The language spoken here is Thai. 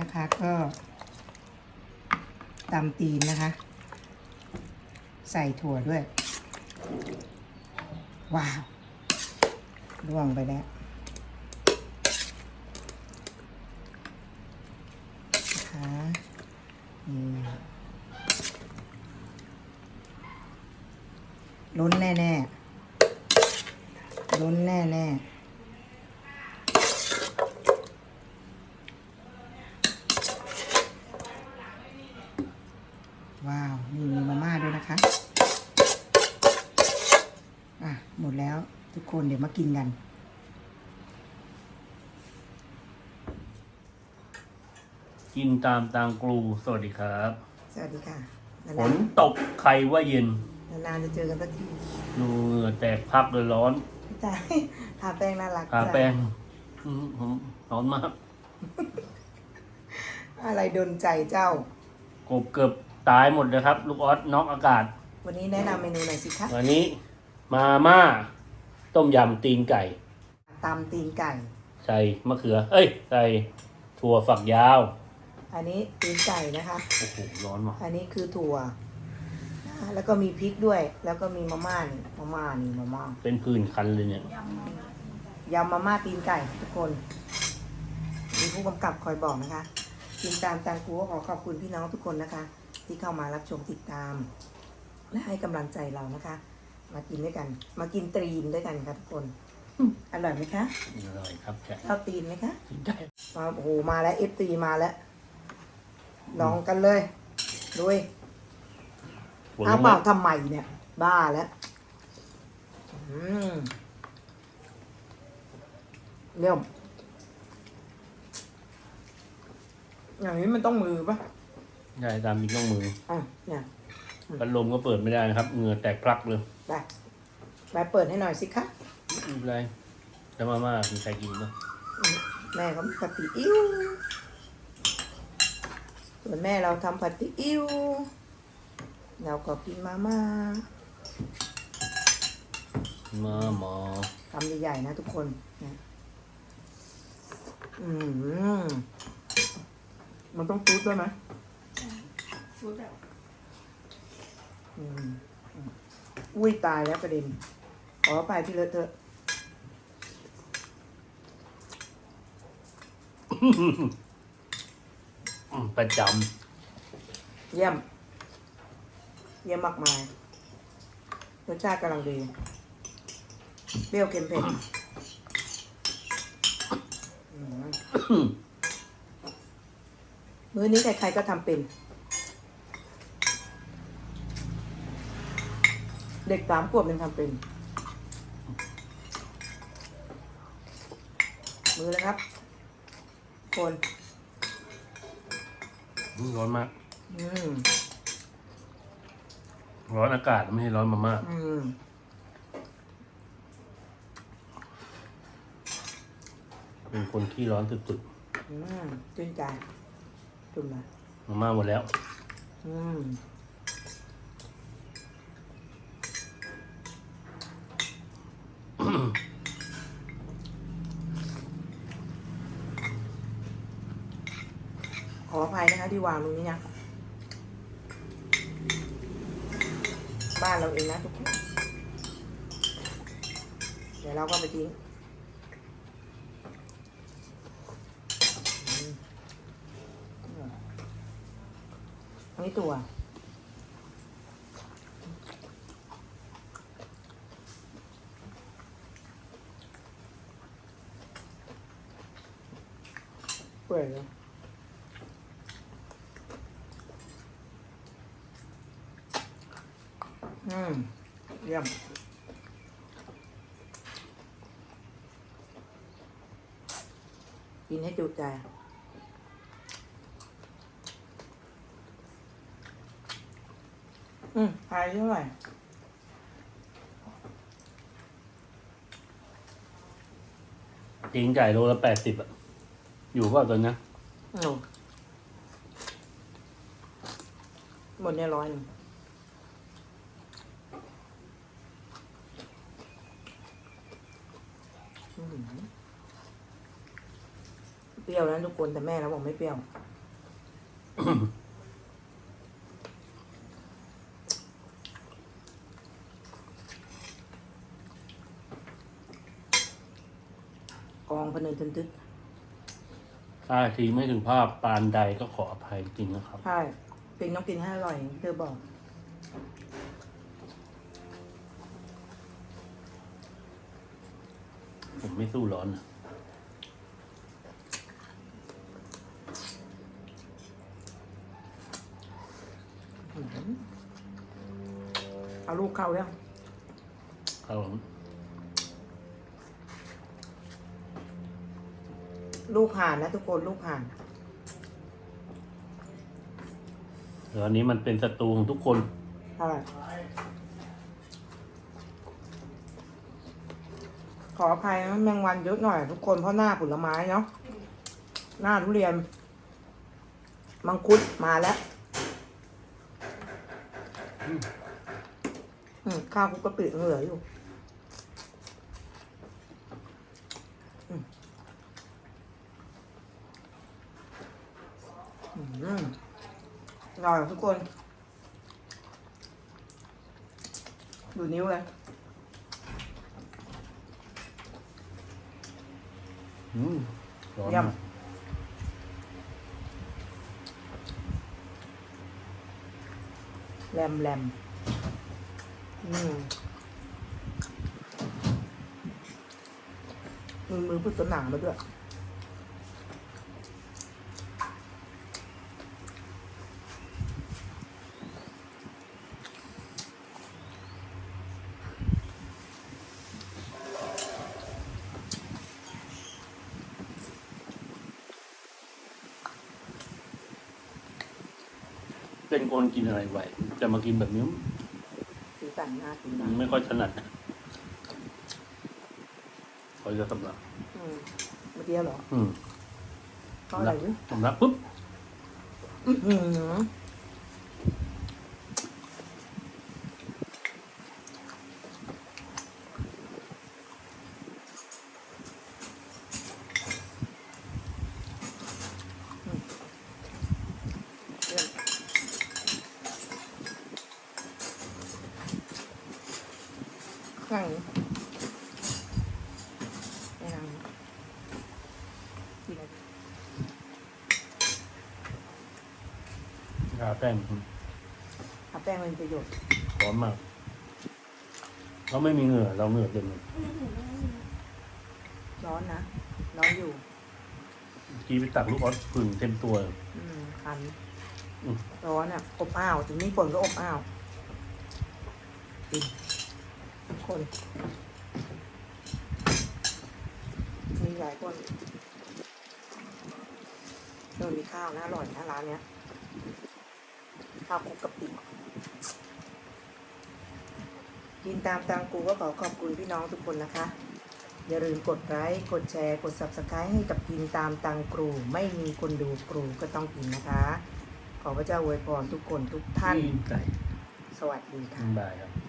นะคะก็ตำตีนนะคะ ใส่ถั่วด้วย ว้าวล่วงไปแล้วนะคะนี่ล้นแน่ ๆ ล้นแน่ ๆ ว้าวนี่มีมาม่าด้วยนะคะ อะ หมดแล้วทุกคนเดี๋ยวมากินกันกินตามตางกลูสวัสดีครับ สวัสดีค่ะฝนานนตกใครว่าเย็น ๆนานๆจะเจอกันสักทีดูเหงื่อแตกพักเลยร้อนพี่ตายทาแป้งน่ารักทาจ้ะแป้งอื้อหือร้อนมาก อะไรดนใจเจ้ากบเกือบ ตายหมดเลยครับ ลูกออสน็อกอากาศ วันนี้แนะนำเมนูหน่อยสิคะวันนี้มาม่าต้มยำตีนไก่ ตำตีนไก่ ใส่มะเขือ เอ้ย ใส่ถั่วฝักยาว อันนี้ตีนไก่นะคะ โอ้โห ร้อนว่ะอันนี้คือถั่วนะคะแล้วก็มีพริกด้วย แล้วก็มีมาม่านี่มาม่านี่มาม่าเป็นผื่นคันเลยเนี่ย ยำมาม่าตีนไก่ทุกคน มีผู้กำกับคอยบอกนะคะติดตามตางกูก็ขอขอบคุณพี่น้องทุกคนนะคะ ที่เข้ามารับชมติดตาม และให้กำลังใจเรานะคะ มากินด้วยกัน มากินตรีนด้วยกันค่ะทุกคนอืมอร่อยไหมคะอร่อยครับแกะข้าวตีนไหมคะตีนไก่มาโอ้โหมาแล้วเอฟตีมาแล้วลองกันเลยด้วยฝนลอ้าวงเปล่าทำไมเนี่ย บ้าแล้วอืมเรียมอย่างนี้มันต้องมือปะ ใช่ตามมีต้องมืออะเนี่ยพัดลมก็เปิดไม่ได้นะครับเหงื่อแตกพลักเลยไปไปเปิดให้หน่อยสิคะไม่เป็นไรแล้วมาม่ามีใครกินบ้างอืมแม่เขามีผัดซีอิ๊วส่วนแม่เราทำผัดซีอิ๊วเราก็กินมาม่ามาหมอคำใหญ่ๆนะทุกคนนะอืมมันต้องฟูดด้วยไหม ฟูดแบบอืมอืมอุ้ยตายแล้วประเด็นขอไปที่เลอะเทอะ อืมประจเยี่ยม เยี่ยมมากมายรสชาติกำลังดี เปรี้ยวเค็มเผ็ดอืมำ มื้อนี้ใครๆก็ทำเป็น เด็กสามขวบยังทำเป็น มือแล้วครับ คนร้อนมาก อืมร้อนอากาศไม่ให้ร้อนมาม่าอืมเป็นคนที่ร้อนสุดอืมชื่นใจจุ่มมาๆมาม่าหมดแล้ว อืม ภัยนะคะที่วางตรงนี้นะบ้านเราเองนะทุกคน เดี๋ยวเราก็ไปทิ้งอันนี้ตัวเปื่อยเลย อืมเยี่ยมกินให้จุใจอืมพายเท่าไหร่ตีนไก่โลละแปดสิบอะอยู่เปล่าตอนนี้อืมหมดเนี่ยร้อยหนึ่งอื้อหือ เปรี้ยวนะทุกคนแต่แม่เราบอกไม่เปรี้ยว กองพะเนินทึนทึกถ้าทีไม่ถึงภาพปานใดก็ขออภัยจริงนะครับ ใช่ปิงต้องกินให้อร่อยอย่างที่เธอบอก ผมไม่สู้ร้อนนะเอาลูกเข้าแล้วเอาลูกห่านนะทุกคนลูกห่านเดี๋ยวอันนี้มันเป็นศัตรูของทุกคน ใช่ ขออภัยนะแมงวันเยอะหน่อยทุกคนเพราะหน้าผลไม้เนาะหน้าทุเรียน มังคุดมาแล้วข้าวคุกกะปิเหลืออยู่อร่อยทุกคน ดูนิ้วเลย อืมร้อนเยี่ยมมากแรมแรมอืมมือมือพุทธหนังมาด้วย เป็นคนกินอะไรไหวจะมากินแบบนี้สีสันน่ากินมันะนไม่ค่อยถนัดขอจะสำลักอืมเมื่อกี้เหรอ อืมเขาอะไรดิสำลักปุ๊บ อื้อหืออืมเยี่ยม ข้างนี้ไม่นานกินอะไรทาแป้งทาแป้งมันมีประโยชน์ร้อนมากเราไม่มีเหงื่อ เราเหงื่อเต็มเลยร้อนนะร้อนอยู่เมื่อกี้ไปตักลูกออสพึ่งเต็มตัวเลยอืมคันอืมร้อนอะ อบอ้าว ถึงนี่ฝนก็อบอ้าวกินทุก คน มีหลายคนเออมีข้าวนะอร่อยนะร้านเนี้ย ข้าวคลุกกะปิกินตามตังกูก็ขอขอบคุณพี่น้องทุกคนนะคะ อย่าลืมกดไลค์กดแชร์ กด subscribe ให้กับกินตามตังครู ไม่มีคนดูครูก็ต้องกินนะคะ ขอพระเจ้าอวยพรทุกคนทุกท่านไก่สวัสดีค่ะ บายครับ